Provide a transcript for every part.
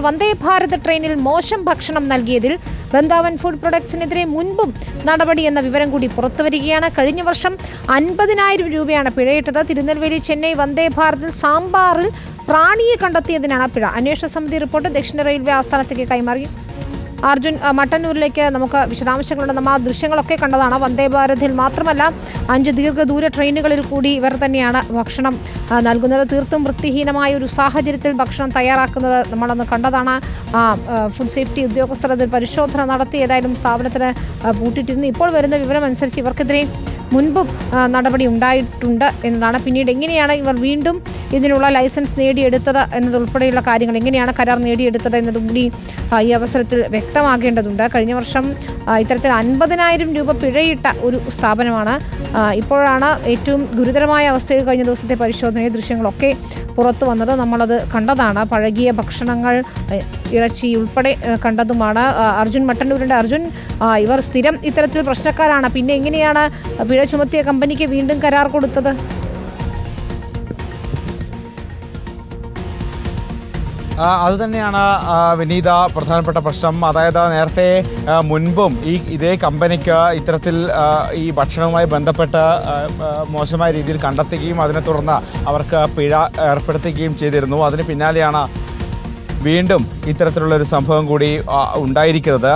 വന്ദേ ഭാരത് ട്രെയിനിൽ മോശം ഭക്ഷണം നൽകിയതിൽ വൃന്ദാവൻ ഫുഡ് പ്രൊഡക്ട്സിനെതിരെ മുൻപും നടപടി എന്ന വിവരം കൂടി പുറത്തുവരികയാണ്. കഴിഞ്ഞ വർഷം അൻപതിനായിരം രൂപയാണ് പിഴയിട്ടത്. തിരുനെൽവേലി ചെന്നൈ വന്ദേ ഭാരതിൽ സാമ്പാറിൽ പ്രാണിയെ കണ്ടെത്തിയതിനാണ് പിഴ. അന്വേഷണ സമിതി റിപ്പോർട്ട് ദക്ഷിണ റെയിൽവേ ആസ്ഥാനത്തേക്ക് കൈമാറി. അർജുൻ മട്ടന്നൂരിലേക്ക് നമുക്ക് വിശദാംശങ്ങളുണ്ട്. നമ്മൾ ആ ദൃശ്യങ്ങളൊക്കെ കണ്ടതാണ്. വന്ദേ ഭാരതിൽ മാത്രമല്ല അഞ്ച് ദീർഘദൂര ട്രെയിനുകളിൽ കൂടി ഇവർ തന്നെയാണ് ഭക്ഷണം നൽകുന്നത്. തീർത്തും വൃത്തിഹീനമായ ഒരു സാഹചര്യത്തിൽ ഭക്ഷണം തയ്യാറാക്കുന്നത് നമ്മളന്ന് കണ്ടതാണ്. ഫുഡ് സേഫ്റ്റി ഉദ്യോഗസ്ഥർ അതിൽ പരിശോധന നടത്തി ഏതായാലും സ്ഥാപനത്തിന് പൂട്ടിയിട്ടിരുന്നു. ഇപ്പോൾ വരുന്ന വിവരമനുസരിച്ച് ഇവർക്കെതിരെ മുൻപും നടപടി ഉണ്ടായിട്ടുണ്ട് എന്നതാണ്. പിന്നീട് എങ്ങനെയാണ് ഇവർ വീണ്ടും ഇതിനുള്ള ലൈസൻസ് നേടിയെടുത്തത് എന്നതുൾപ്പെടെയുള്ള കാര്യങ്ങൾ എങ്ങനെയാണ് കരാർ നേടിയെടുത്തത് എന്നതും കൂടി ഈ അവസരത്തിൽ വ്യക്തമാക്കേണ്ടതുണ്ട് കഴിഞ്ഞ വർഷം ഇത്തരത്തിൽ അൻപതിനായിരം രൂപ പിഴയിട്ട ഒരു സ്ഥാപനമാണ് ഇപ്പോഴാണ് ഏറ്റവും ഗുരുതരമായ അവസ്ഥയിൽ കഴിഞ്ഞ ദിവസത്തെ പരിശോധനയിൽ ദൃശ്യങ്ങളൊക്കെ പുറത്തു വന്നത്. നമ്മളത് കണ്ടതാണ്. പഴകിയ ഭക്ഷണങ്ങൾ ഇറച്ചി ഉൾപ്പെടെ കണ്ടതുമാണ്. അർജുൻ മട്ടന്നൂരിന്റെ അർജുൻ ഇവർ സ്ഥിരം ഇത്തരത്തിൽ പ്രശ്നക്കാരാണ്. പിന്നെ എങ്ങനെയാണ് പിഴ ചുമത്തിയ കമ്പനിക്ക് വീണ്ടും കരാർ കൊടുത്തത്? ആ, അത് തന്നെയാണ് വിനീത പ്രധാനപ്പെട്ട പ്രശ്നം. അതായത് നേരത്തെ മുൻപും ഈ ഇതേ കമ്പനിക്ക് ഇത്തരത്തിൽ ഈ ഭക്ഷണവുമായി ബന്ധപ്പെട്ട് മോശമായ രീതിയിൽ കണ്ടെത്തുകയും അതിനെ തുടർന്ന് അവർക്ക് പിഴ ഏർപ്പെടുത്തുകയും ചെയ്തിരുന്നു. അതിന് പിന്നാലെയാണ് വീണ്ടും ഇത്തരത്തിലുള്ള ഒരു സംഭവം കൂടി ഉണ്ടായിരിക്കുന്നത്.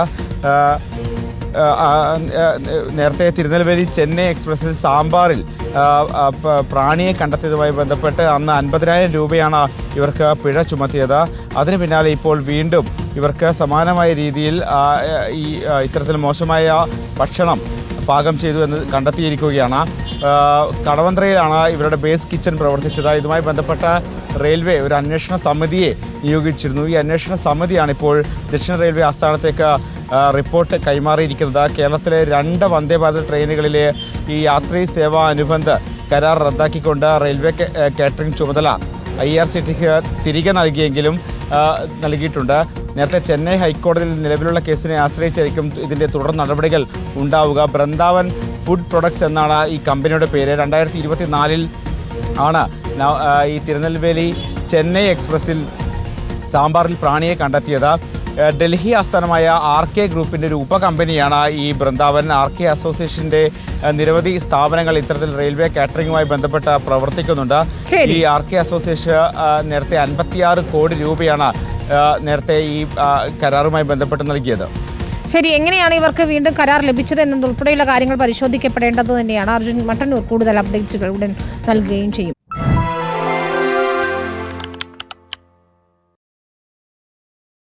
നേരത്തെ തിരുനെൽവേലി ചെന്നൈ എക്സ്പ്രസിൽ സാമ്പാറിൽ പ്രാണിയെ കണ്ടെത്തിയതുമായി ബന്ധപ്പെട്ട് അന്ന് അൻപതിനായിരം രൂപയാണ് ഇവർക്ക് പിഴ ചുമത്തിയത്. അതിന് പിന്നാലെ ഇപ്പോൾ വീണ്ടും ഇവർക്ക് സമാനമായ രീതിയിൽ ഈ ഇത്തരത്തിൽ മോശമായ ഭക്ഷണം പാകം ചെയ്തു എന്ന് കണ്ടെത്തിയിരിക്കുകയാണ്. കടവന്ത്രയിലാണ് ഇവരുടെ ബേസ് കിച്ചൺ പ്രവർത്തിച്ചത്. ഇതുമായി ബന്ധപ്പെട്ട റെയിൽവേ ഒരു അന്വേഷണ സമിതിയെ നിയോഗിച്ചിരുന്നു. ഈ അന്വേഷണ സമിതിയാണ് ഇപ്പോൾ ദക്ഷിണ റെയിൽവേ ആസ്ഥാനത്തേക്ക് റിപ്പോർട്ട് കൈമാറിയിരിക്കുന്നത്. കേരളത്തിലെ രണ്ട് വന്ദേ ഭാരത് ട്രെയിനുകളിലെ ഈ യാത്രീ സേവാ അനുബന്ധ കരാർ റദ്ദാക്കിക്കൊണ്ട് റെയിൽവേ കാറ്ററിംഗ് ചുമതല ഐ ആർ സി ടിക്ക് തിരികെ നൽകിയെങ്കിലും നൽകിയിട്ടുണ്ട്. നേരത്തെ ചെന്നൈ ഹൈക്കോടതിയിൽ നിലവിലുള്ള കേസിനെ ആശ്രയിച്ചായിരിക്കും ഇതിന്റെ തുടർ നടപടികൾ ഉണ്ടാവുക. ബൃന്ദാവൻ ഫുഡ് പ്രൊഡക്ട്സ് എന്നാണ് ഈ കമ്പനിയുടെ പേര്. രണ്ടായിരത്തി ഇരുപത്തിനാലിൽ ആണ് ഈ തിരുനെൽവേലി ചെന്നൈ എക്സ്പ്രസിൽ സാമ്പാറിൽ പ്രാണിയെ കണ്ടെത്തിയത്. ഡൽഹി ആസ്ഥാനമായ ആർ കെ ഗ്രൂപ്പിന്റെ ഒരു ഉപകമ്പനിയാണ് ഈ ബൃന്ദാവൻ. ആർ കെ അസോസിയേഷന്റെ നിരവധി സ്ഥാപനങ്ങൾ ഇത്തരത്തിൽ റെയിൽവേ കാറ്ററിംഗുമായി ബന്ധപ്പെട്ട് പ്രവർത്തിക്കുന്നുണ്ട്. ഈ ആർ കെ അസോസിയേഷൻ നേരത്തെ അൻപത്തിയാറ് കോടി രൂപയാണ് നേരത്തെ ഈ കരാറുമായി ബന്ധപ്പെട്ട് നൽകിയത്. ശരി എങ്ങനെയാണ് ഇവർക്ക് വീണ്ടും കരാർ ലഭിച്ചത് എന്നതുൾപ്പെടെയുള്ള കാര്യങ്ങൾ പരിശോധിക്കപ്പെടേണ്ടത് തന്നെയാണ്. അർജുൻ മട്ടന്നൂർ കൂടുതൽ അപ്ഡേറ്റ്സുകൾ ഉടൻ നൽകുകയും ചെയ്യും.